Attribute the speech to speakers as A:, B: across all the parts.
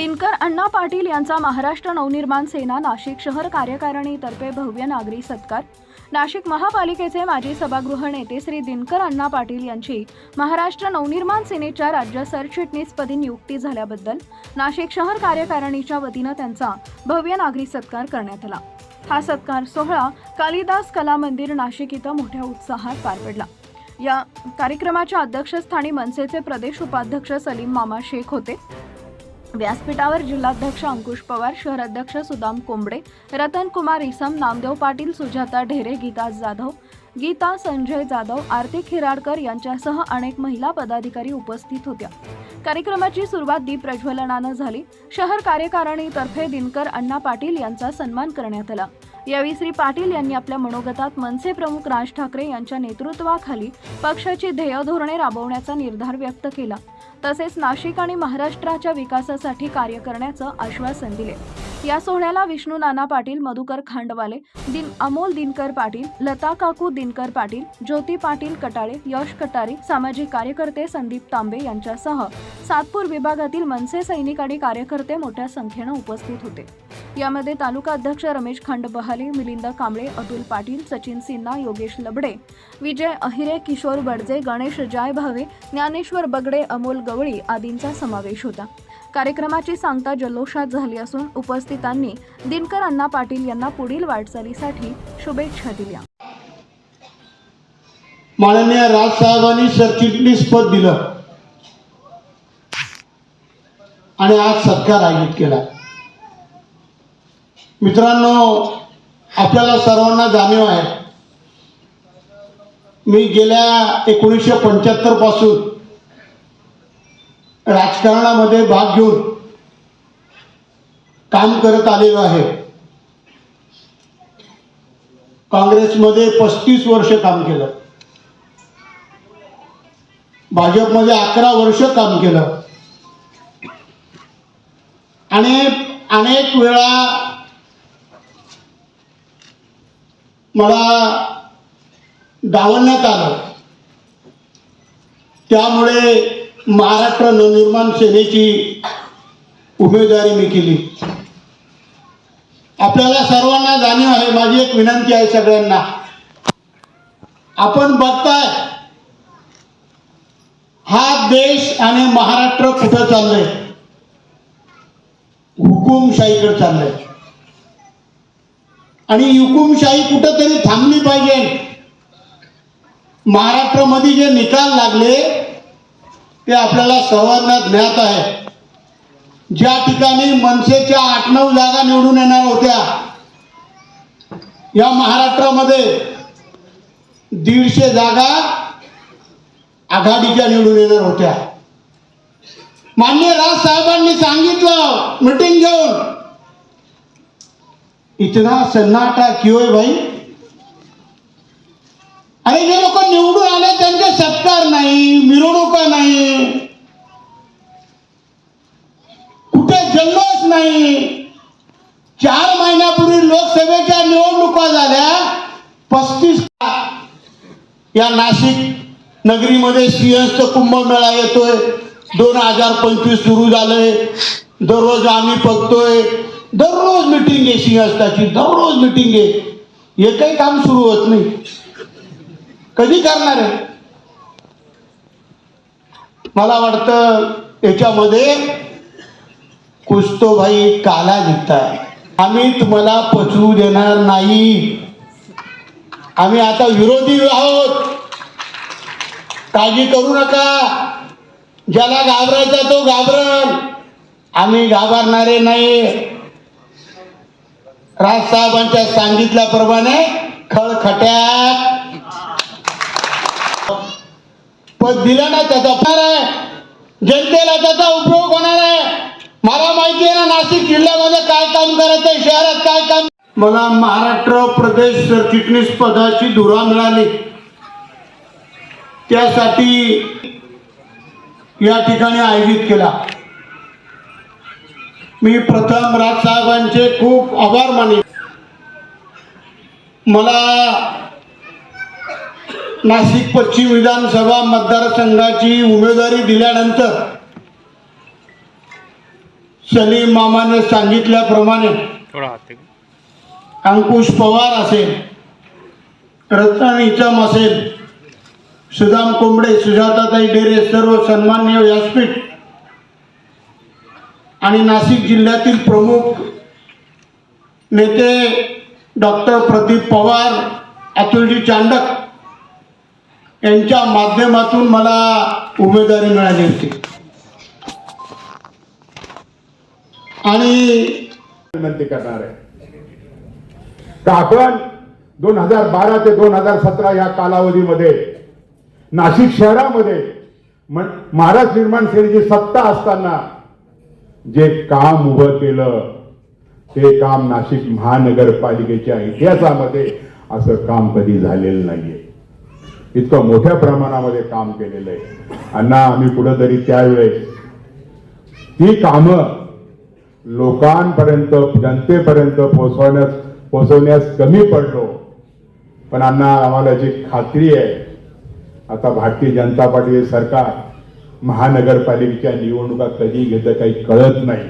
A: दिनकर अण्णा पाटील यांचा महाराष्ट्र नवनिर्माण सेना नाशिक शहर कार्यकारिणीतर्फे भव्य नागरी सत्कार. नाशिक महापालिकेचे माजी सभागृह नेते श्री दिनकर अण्णा पाटील यांची महाराष्ट्र नवनिर्माण सेनेच्या राज्य सरचिटणीसपदी नियुक्ती झाल्याबद्दल नाशिक शहर कार्यकारिणीच्या वतीनं त्यांचा भव्य नागरी सत्कार करण्यात आला. हा सत्कार सोहळा कालिदास कला मंदिर नाशिक इथं मोठ्या उत्साहात पार पडला. या कार्यक्रमाच्या अध्यक्षस्थानी मनसेचे प्रदेश उपाध्यक्ष सलीम मामा शेख होते. व्यासपीठावर जिल्हाध्यक्ष अंकुश पवार शहराध्यक्ष सुदाम कोंबडे रतन कुमार इसम नामदेव पाटील सुजाता ढेरे गीता जाधव गीता संजय जाधव आरती खिराडकर यांच्यासह अनेक महिला पदाधिकारी उपस्थित होत्या. कार्यक्रमाची सुरुवात दीप प्रज्वलनानं झाली. शहर कार्यकारिणीतर्फे दिनकर अण्णा पाटील यांचा सन्मान करण्यात आला. यावेळी श्री पाटील यांनी आपल्या मनोगतात मनसे प्रमुख राज ठाकरे यांच्या नेतृत्वाखाली पक्षाची ध्येय धोरणे राबवण्याचा निर्धार व्यक्त केला. तसेच नाशिक आणि महाराष्ट्राच्या विकासासाठी कार्य करण्याचं आश्वासन दिले. या सोहळ्याला विष्णू नाना पाटील मधुकर खांडवाले दिन अमोल दिनकर पाटील लता काकू दिनकर पाटील ज्योती पाटील कटाळे यश कटारे सामाजिक कार्यकर्ते संदीप तांबे यांच्यासह सातपूर विभागातील मनसे सैनिक आणि कार्यकर्ते मोठ्या संख्येनं उपस्थित होते. यामध्ये तालुका अध्यक्ष रमेश खंडबहाले मिलिंद कांबळे अतुल पाटील सचिन सिन्हा योगेश लबडे विजय अहिरे किशोर बडजे गणेश जायभावे ज्ञानेश्वर बगडे अमोल गवळी आदींचा समावेश होता. कार्यक्रमाची सांगता जल्लोषात झाली असून उपस्थितांनी दिनकर अण्णा पाटील यांना पुढील वाटचालीसाठी शुभेच्छा दिल्या.
B: माननीय राजसाहेबांनी सरचिटणीस पद दिलं. आणि आज सत्कार आयोजित केला. मित्रांनो आपल्याला सर्वांना जाणीव आहे. मी गेल्या एकोणीसशे पंच्याहत्तरपासून राजकारणामध्ये भाग घेऊन काम करत आलेलो आहे. काँग्रेसमध्ये पस्तीस वर्ष काम केलं. भाजपमध्ये अकरा वर्ष काम केलं. आणि अनेक वेळा मला डावलण्यात आलं. त्यामुळे महाराष्ट्र नवनिर्माण सेनेची उमेदवारी मी केली. आपल्याला सर्वांना जाणीव आहे माझी एक विनंती आहे सगळ्यांना. आपण बघताय हा देश आणि महाराष्ट्र कुठं चाललंय? हुकुमशाहीकडे चाललंय. आणि हुकुमशाही कुठंतरी थांबली पाहिजे. महाराष्ट्रामध्ये जे निकाल लागले ते आपल्याला सर्वांना ज्ञात आहे. ज्या ठिकाणी मनसेच्या आठ नऊ जागा निवडून येणार होत्या या महाराष्ट्रामध्ये दीडशे जागा आघाडीच्या निवडून येणार होत्या. मान्य राज साहेबांनी सांगितलं मिटिंग घेऊन. इतना सन्नाटा क्यों है भाई? अरे जे लोक निवडून आले त्यांचे सत्कार नाही मिरवणुका नाही. कुठे जल्लोष नाही. चार महिन्यापूर्वी लोकसभेच्या निवडणुका झाल्या पस्तीस या नाशिक नगरीमध्ये सिंहस्थ कुंभमेळा येतोय. दोन हजार पंचवीस सुरू झालंय. दररोज आम्ही बघतोय. दररोज मिटिंग आहे सिंहस्थाची दररोज मिटिंग आहे. एकही काम सुरू होत नाही. कधी करणार आहे? मला वाटतं याच्यामध्ये कुछ भाई काला निघताय आम्ही तुम्हाला पचवू देणार नाही. आम्ही आता विरोधी आहोत. काळजी करू नका. ज्याला घाबरायचा तो घाबरण आम्ही घाबरणारे नाही. राजसाहेबांच्या सांगितल्याप्रमाणे खळखट्यात. पद दिलं ना त्याचा फार आहे. जनतेला त्याचा उपयोग होणार आहे. मला माहिती आहे ना नाशिक जिल्ह्यामध्ये काय काम करायचं शहरात काय काम मला महाराष्ट्र प्रदेश सरचिटणीस पदाची धुरा मिळाली. त्यासाठी या ठिकाणी आयोजित केला. मी प्रथम राजसाहेबांचे खूप आभार माने मला नाशिक पश्चिम विधानसभा मतदारसंघाची उमेदवारी दिल्यानंतर सलीम मामाने सांगितल्याप्रमाणे. अंकुश पवार असेल रत्ना निचम असेल सुदाम कोंबडे सुजाताताई डेरे सर्व सन्मान्य व्यासपीठ आणि नाशिक जिल्ह्यातील प्रमुख नेते डॉक्टर प्रदीप पवार अतुलजी चांडक यांच्या माध्यमातून मला उमेदवारी मिळाली होती. आणि
C: विनंती करणार आहे. का आपण दोन हजार बारा ते दोन हजार सतरा या कालावधीमध्ये नाशिक शहरामध्ये महाराष्ट्र निर्माण सेनेची सत्ता असताना जे काम उभं केलं ते काम नाशिक महानगरपालिकेच्या इतिहासामध्ये असं काम कधी झालेलं नाहीये. इतकं मोठ्या प्रमाणामध्ये काम केलेलं आहे. अण्णा आम्ही कुठंतरी त्यावेळेस ती कामं लोकांपर्यंत जनतेपर्यंत पोहोचवण्यास पोहोचवण्यास कमी पडलो. पण अण्णा आम्हाला जी खात्री आहे आता भारतीय जनता पार्टी सरकार महानगरपालिकेच्या निवडणुका कधी घेतं काही कळत नाही.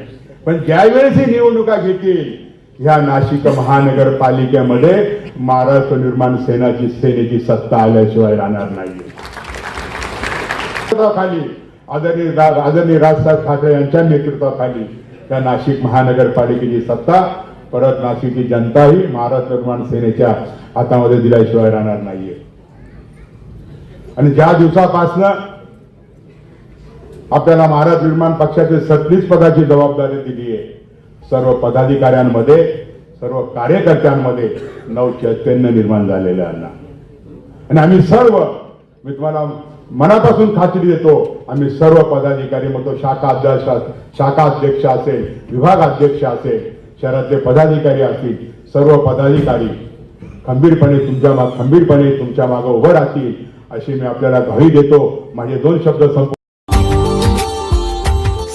C: पण ज्यावेळेस ही निवडणुका घेतील ह्या नाशिक महानगरपालिकेमध्ये महाराष्ट्र निर्माण सेनाची सेनेची सत्ता आल्याशिवाय राहणार नाही. खाली आदरणीय आदरणीय राजसाहेब ठाकरे यांच्या नेतृत्वाखाली त्या नाशिक महानगरपालिकेची सत्ता परत नाशिकची जनताही महाराष्ट्र निर्माण सेनेच्या हातामध्ये दिल्याशिवाय राहणार नाहीये. आणि ज्या दिवसापासनं आपल्याला महाराष्ट्र निर्माण पक्षाचे सत्तीस पदाची जबाबदारी दिली आहे. सर्व पदाधिकाऱ्यांमध्ये सर्व कार्यकर्त्यांमध्ये नव चैतन्य निर्माण झालेलं आहे. अण्णा आणि आम्ही सर्व मी तुम्हाला मनापासून खात्री देतो आम्ही सर्व पदाधिकारी मग तो शाखा अध्यक्ष शाखा अध्यक्ष असेल विभाग अध्यक्ष असेल शहरातले पदाधिकारी असतील सर्व पदाधिकारी खंबीरपणे तुमच्या खंबीरपणे तुमच्या मागं उभं राहतील अशी मी आपल्याला ग्वाही देतो. माझे दोन शब्द संप